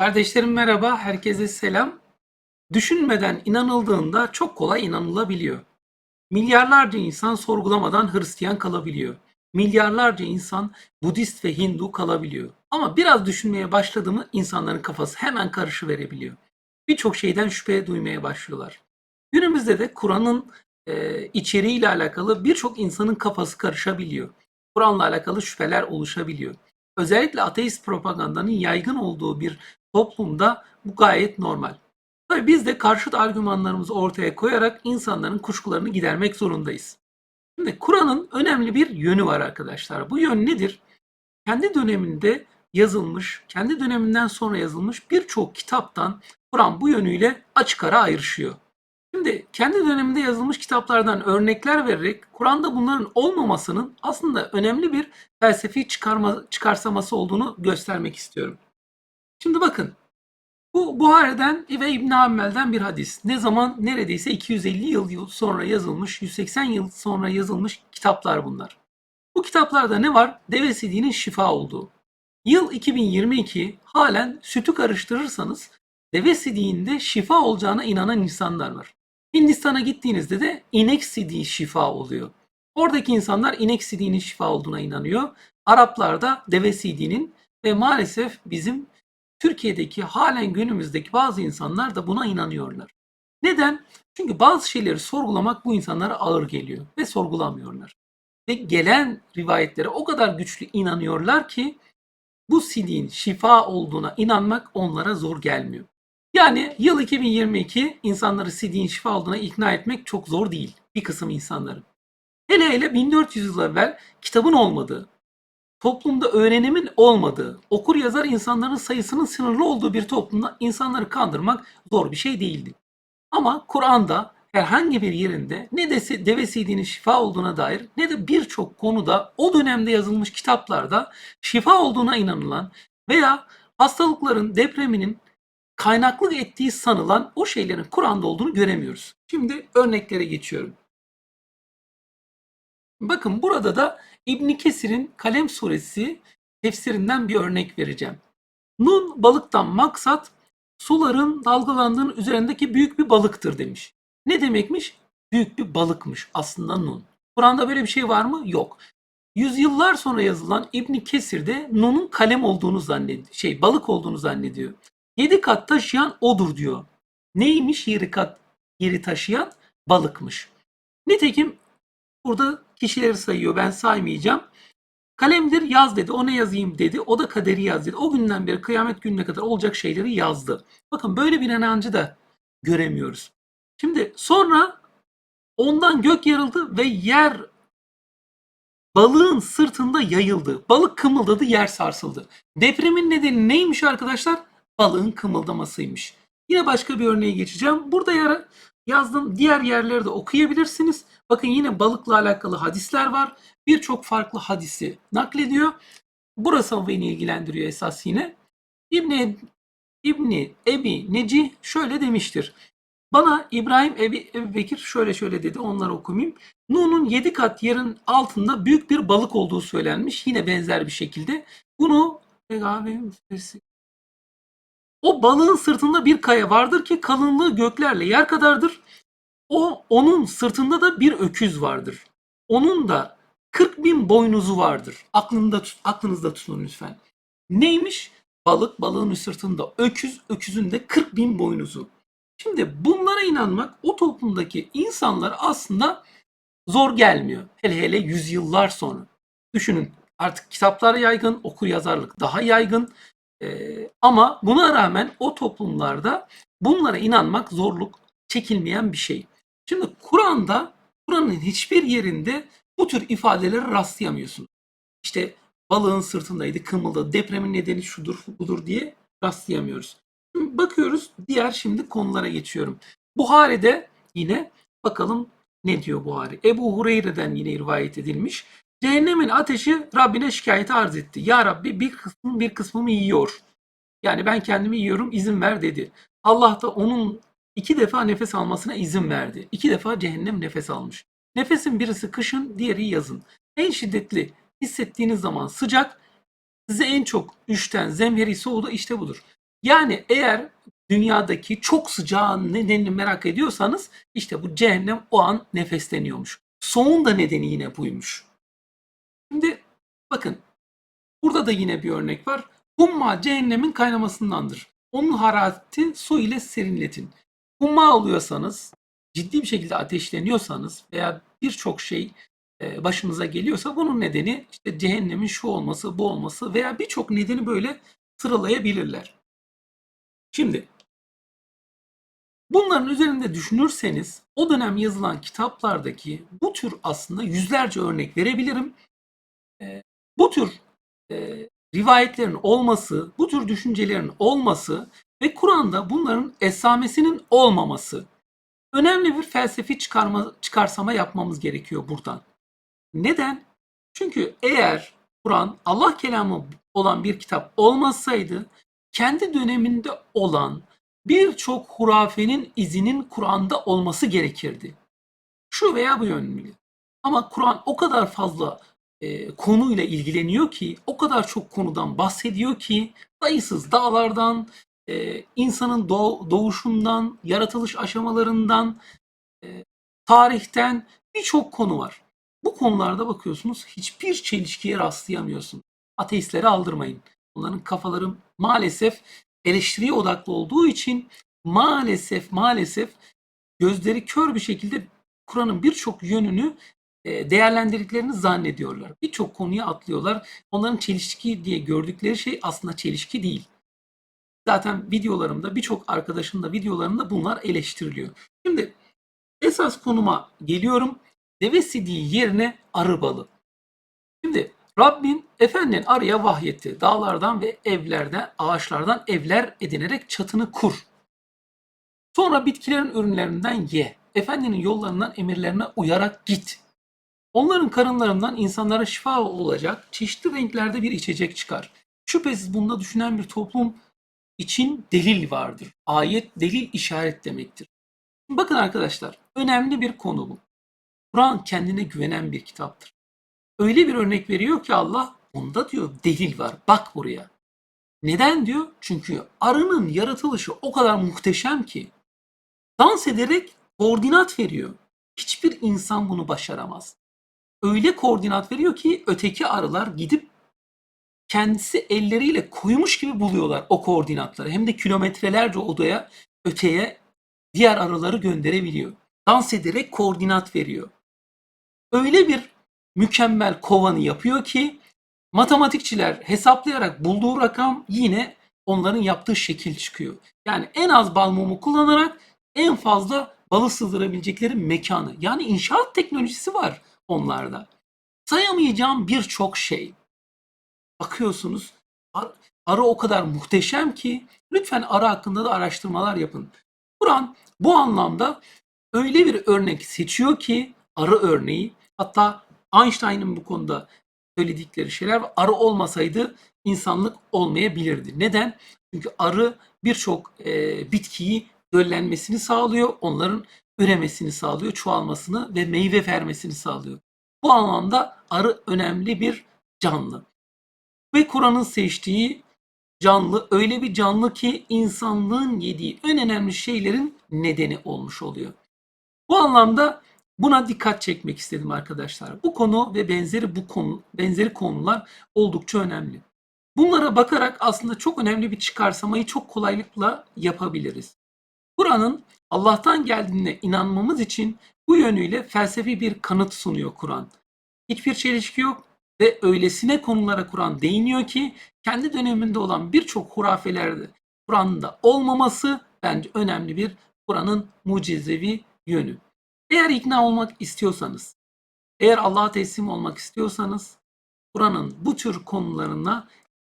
Kardeşlerim merhaba, herkese selam. Düşünmeden inanıldığında çok kolay inanılabiliyor. Milyarlarca insan sorgulamadan Hristiyan kalabiliyor. Milyarlarca insan Budist ve Hindu kalabiliyor. Ama biraz düşünmeye başladı mı insanların kafası hemen karışıverebiliyor. Birçok şeyden şüphe duymaya başlıyorlar. Günümüzde de Kur'an'ın e, içeriğiyle alakalı birçok insanın kafası karışabiliyor. Kur'an'la alakalı şüpheler oluşabiliyor. Özellikle ateist propagandanın yaygın olduğu bir toplumda bu gayet normal. Tabii biz de karşıt argümanlarımızı ortaya koyarak insanların kuşkularını gidermek zorundayız. Şimdi Kur'an'ın önemli bir yönü var arkadaşlar. Bu yön nedir? Kendi döneminde yazılmış, kendi döneminden sonra yazılmış birçok kitaptan Kur'an bu yönüyle açık ara ayrışıyor. Şimdi kendi döneminde yazılmış kitaplardan örnekler vererek Kur'an'da bunların olmamasının aslında önemli bir felsefi çıkarma, çıkarsaması olduğunu göstermek istiyorum. Şimdi bakın bu Buhari'den ve İbn Ammel'den bir hadis. Ne zaman neredeyse 250 yıl sonra yazılmış, 180 yıl sonra yazılmış kitaplar bunlar. Bu kitaplarda ne var? Deve sidiğinin şifa olduğu. Yıl 2022 halen sütü karıştırırsanız deve sidiğinde şifa olacağına inanan insanlar var. Hindistan'a gittiğinizde de inek sidiği şifa oluyor. Oradaki insanlar inek sidiğinin şifa olduğuna inanıyor. Araplar da deve sidiğinin ve maalesef bizim Türkiye'deki halen günümüzdeki bazı insanlar da buna inanıyorlar. Neden? Çünkü bazı şeyleri sorgulamak bu insanlara ağır geliyor ve sorgulamıyorlar. Ve gelen rivayetlere o kadar güçlü inanıyorlar ki bu sidiğin şifa olduğuna inanmak onlara zor gelmiyor. Yani yıl 2022 insanları sidiğin şifa olduğuna ikna etmek çok zor değil bir kısım insanların. Hele hele 1400 yıl evvel kitabın olmadığı, toplumda öğrenimin olmadığı, okur yazar insanların sayısının sınırlı olduğu bir toplumda insanları kandırmak zor bir şey değildi. Ama Kur'an'da herhangi bir yerinde ne de deve sidiğinin şifa olduğuna dair ne de birçok konuda o dönemde yazılmış kitaplarda şifa olduğuna inanılan veya hastalıkların, depreminin kaynaklı ettiği sanılan o şeylerin Kur'an'da olduğunu göremiyoruz. Şimdi örneklere geçiyorum. Bakın burada da İbn Kesir'in Kalem suresi tefsirinden bir örnek vereceğim. Nun balıktan maksat suların dalgalandığının üzerindeki büyük bir balıktır demiş. Ne demekmiş? Büyük bir balıkmış aslında Nun. Kur'an'da böyle bir şey var mı? Yok. Yüzyıllar sonra yazılan İbn Kesir'de Nun'un kalem olduğunu zannediyor. Şey balık olduğunu zannediyor. Yedi kat taşıyan odur diyor. Neymiş yedi kat yeri taşıyan? Balıkmış. Nitekim burada kişileri sayıyor. Ben saymayacağım. Kalemdir yaz dedi. O ne yazayım dedi. O da kaderi yaz dedi. O günden beri kıyamet gününe kadar olacak şeyleri yazdı. Bakın böyle bir inancı da göremiyoruz. Şimdi sonra ondan gök yarıldı ve yer balığın sırtında yayıldı. Balık kımıldadı, yer sarsıldı. Depremin nedeni neymiş arkadaşlar? Balığın kımıldamasıymış. Yine başka bir örneğe geçeceğim. Burada yazdım. Diğer yerleri de okuyabilirsiniz. Bakın yine balıkla alakalı hadisler var. Birçok farklı hadisi naklediyor. Burası beni ilgilendiriyor esas yine. İbni, İbni Ebi Neci şöyle demiştir. Bana İbrahim Ebi, Ebi Bekir şöyle şöyle dedi. Onları okumayayım. Nuh'un yedi kat yerin altında büyük bir balık olduğu söylenmiş. Yine benzer bir şekilde. Bunu o balığın sırtında bir kaya vardır ki kalınlığı göklerle yer kadardır. O onun sırtında da bir öküz vardır. Onun da 40 bin boynuzu vardır. Aklında aklınızda tutun lütfen. Neymiş? Balık balığın sırtında, öküz öküzün de 40 bin boynuzu. Şimdi bunlara inanmak o toplumdaki insanlar aslında zor gelmiyor. Hele hele yüzyıllar sonra. Düşünün artık kitaplar yaygın, okur yazarlık daha yaygın. Ee, ama buna rağmen o toplumlarda bunlara inanmak zorluk çekilmeyen bir şey. Şimdi Kur'an'da Kur'an'ın hiçbir yerinde bu tür ifadelere rastlayamıyorsun. İşte balığın sırtındaydı, kımıldadı, depremin nedeni şudur, budur diye rastlayamıyoruz. Şimdi bakıyoruz, diğer şimdi konulara geçiyorum. Buhari'de yine bakalım ne diyor Buhari? Ebu Hureyre'den yine rivayet edilmiş. Cehennemin ateşi Rabbine şikayeti arz etti. Ya Rabbi bir kısmım bir kısmımı yiyor. Yani ben kendimi yiyorum izin ver dedi. Allah da onun iki defa nefes almasına izin verdi. İki defa cehennem nefes almış. Nefesin birisi kışın, diğeri yazın. En şiddetli hissettiğiniz zaman sıcak, size en çok üşten, zemheri soğudu işte budur. Yani eğer dünyadaki çok sıcağın nedenini merak ediyorsanız işte bu cehennem o an nefesleniyormuş. Soğuğun da nedeni yine buymuş. Şimdi bakın burada da yine bir örnek var. Humma cehennemin kaynamasındandır. Onun harareti su ile serinletin. Humma oluyorsanız, ciddi bir şekilde ateşleniyorsanız veya birçok şey e, başınıza geliyorsa bunun nedeni işte cehennemin şu olması, bu olması veya birçok nedeni böyle sıralayabilirler. Şimdi bunların üzerinde düşünürseniz o dönem yazılan kitaplardaki bu tür aslında yüzlerce örnek verebilirim. E, bu tür e, rivayetlerin olması, bu tür düşüncelerin olması ve Kur'an'da bunların esamesinin olmaması önemli bir felsefi çıkarma, çıkarsama yapmamız gerekiyor buradan. Neden? Çünkü eğer Kur'an Allah kelamı olan bir kitap olmasaydı kendi döneminde olan birçok hurafenin izinin Kur'an'da olması gerekirdi. Şu veya bu yönüyle. Ama Kur'an o kadar fazla e, konuyla ilgileniyor ki, o kadar çok konudan bahsediyor ki, sayısız dağlardan, e, insanın doğ- doğuşundan, yaratılış aşamalarından, e, tarihten birçok konu var. Bu konularda bakıyorsunuz hiçbir çelişkiye rastlayamıyorsun. Ateistleri aldırmayın. Onların kafaları maalesef eleştiriye odaklı olduğu için maalesef maalesef gözleri kör bir şekilde Kur'an'ın birçok yönünü e, değerlendirdiklerini zannediyorlar. Birçok konuya atlıyorlar. Onların çelişki diye gördükleri şey aslında çelişki değil. Zaten videolarımda birçok arkadaşın da videolarında bunlar eleştiriliyor. Şimdi esas konuma geliyorum. Deve sidiği yerine arı balı. Şimdi Rabbin efendinin arıya vahyetti. Dağlardan ve evlerden, ağaçlardan evler edinerek çatını kur. Sonra bitkilerin ürünlerinden ye. Efendinin yollarından emirlerine uyarak git. Onların karınlarından insanlara şifa olacak çeşitli renklerde bir içecek çıkar. Şüphesiz bunda düşünen bir toplum için delil vardır. Ayet delil işaret demektir. Bakın arkadaşlar önemli bir konu bu. Kur'an kendine güvenen bir kitaptır. Öyle bir örnek veriyor ki Allah onda diyor delil var. Bak buraya. Neden diyor? Çünkü arının yaratılışı o kadar muhteşem ki dans ederek koordinat veriyor. Hiçbir insan bunu başaramaz. Öyle koordinat veriyor ki öteki arılar gidip kendisi elleriyle koymuş gibi buluyorlar o koordinatları. Hem de kilometrelerce odaya öteye diğer arıları gönderebiliyor. Dans ederek koordinat veriyor. Öyle bir mükemmel kovanı yapıyor ki matematikçiler hesaplayarak bulduğu rakam yine onların yaptığı şekil çıkıyor. Yani en az bal mumu kullanarak en fazla balı sızdırabilecekleri mekanı. Yani inşaat teknolojisi var onlarda. Sayamayacağım birçok şey. Bakıyorsunuz ar- arı o kadar muhteşem ki lütfen arı hakkında da araştırmalar yapın. Kur'an bu anlamda öyle bir örnek seçiyor ki arı örneği hatta Einstein'ın bu konuda söyledikleri şeyler arı olmasaydı insanlık olmayabilirdi. Neden? Çünkü arı birçok e, bitkiyi döllenmesini sağlıyor, onların üremesini sağlıyor, çoğalmasını ve meyve vermesini sağlıyor. Bu anlamda arı önemli bir canlı. Ve Kur'an'ın seçtiği canlı öyle bir canlı ki insanlığın yediği en önemli şeylerin nedeni olmuş oluyor. Bu anlamda buna dikkat çekmek istedim arkadaşlar. Bu konu ve benzeri bu konu benzeri konular oldukça önemli. Bunlara bakarak aslında çok önemli bir çıkarsamayı çok kolaylıkla yapabiliriz. Kur'an'ın Allah'tan geldiğine inanmamız için bu yönüyle felsefi bir kanıt sunuyor Kur'an. Hiçbir çelişki yok ve öylesine konulara Kur'an değiniyor ki kendi döneminde olan birçok hurafelerde Kur'an'da olmaması bence önemli bir Kur'an'ın mucizevi yönü. Eğer ikna olmak istiyorsanız, eğer Allah'a teslim olmak istiyorsanız Kur'an'ın bu tür konularına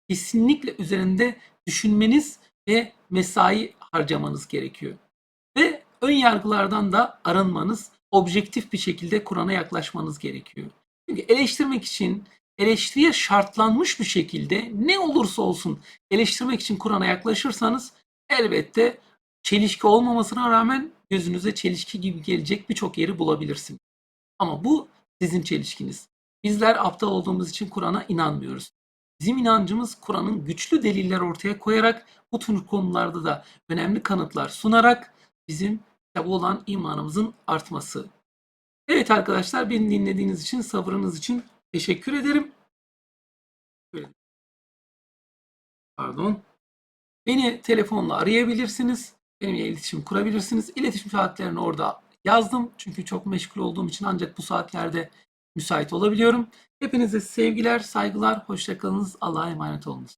kesinlikle üzerinde düşünmeniz ve mesai harcamanız gerekiyor. Ve ön yargılardan da arınmanız, objektif bir şekilde Kur'an'a yaklaşmanız gerekiyor. Çünkü eleştirmek için eleştiriye şartlanmış bir şekilde ne olursa olsun eleştirmek için Kur'an'a yaklaşırsanız elbette çelişki olmamasına rağmen gözünüze çelişki gibi gelecek birçok yeri bulabilirsiniz. Ama bu sizin çelişkiniz. Bizler aptal olduğumuz için Kur'an'a inanmıyoruz. Bizim inancımız Kur'an'ın güçlü deliller ortaya koyarak bu tür konularda da önemli kanıtlar sunarak bizim kitaba olan imanımızın artması. Evet arkadaşlar beni dinlediğiniz için sabrınız için teşekkür ederim. Pardon. Beni telefonla arayabilirsiniz. Benimle iletişim kurabilirsiniz. İletişim saatlerini orada yazdım. Çünkü çok meşgul olduğum için ancak bu saatlerde müsait olabiliyorum. Hepinize sevgiler, saygılar, hoşçakalınız. Allah'a emanet olunuz.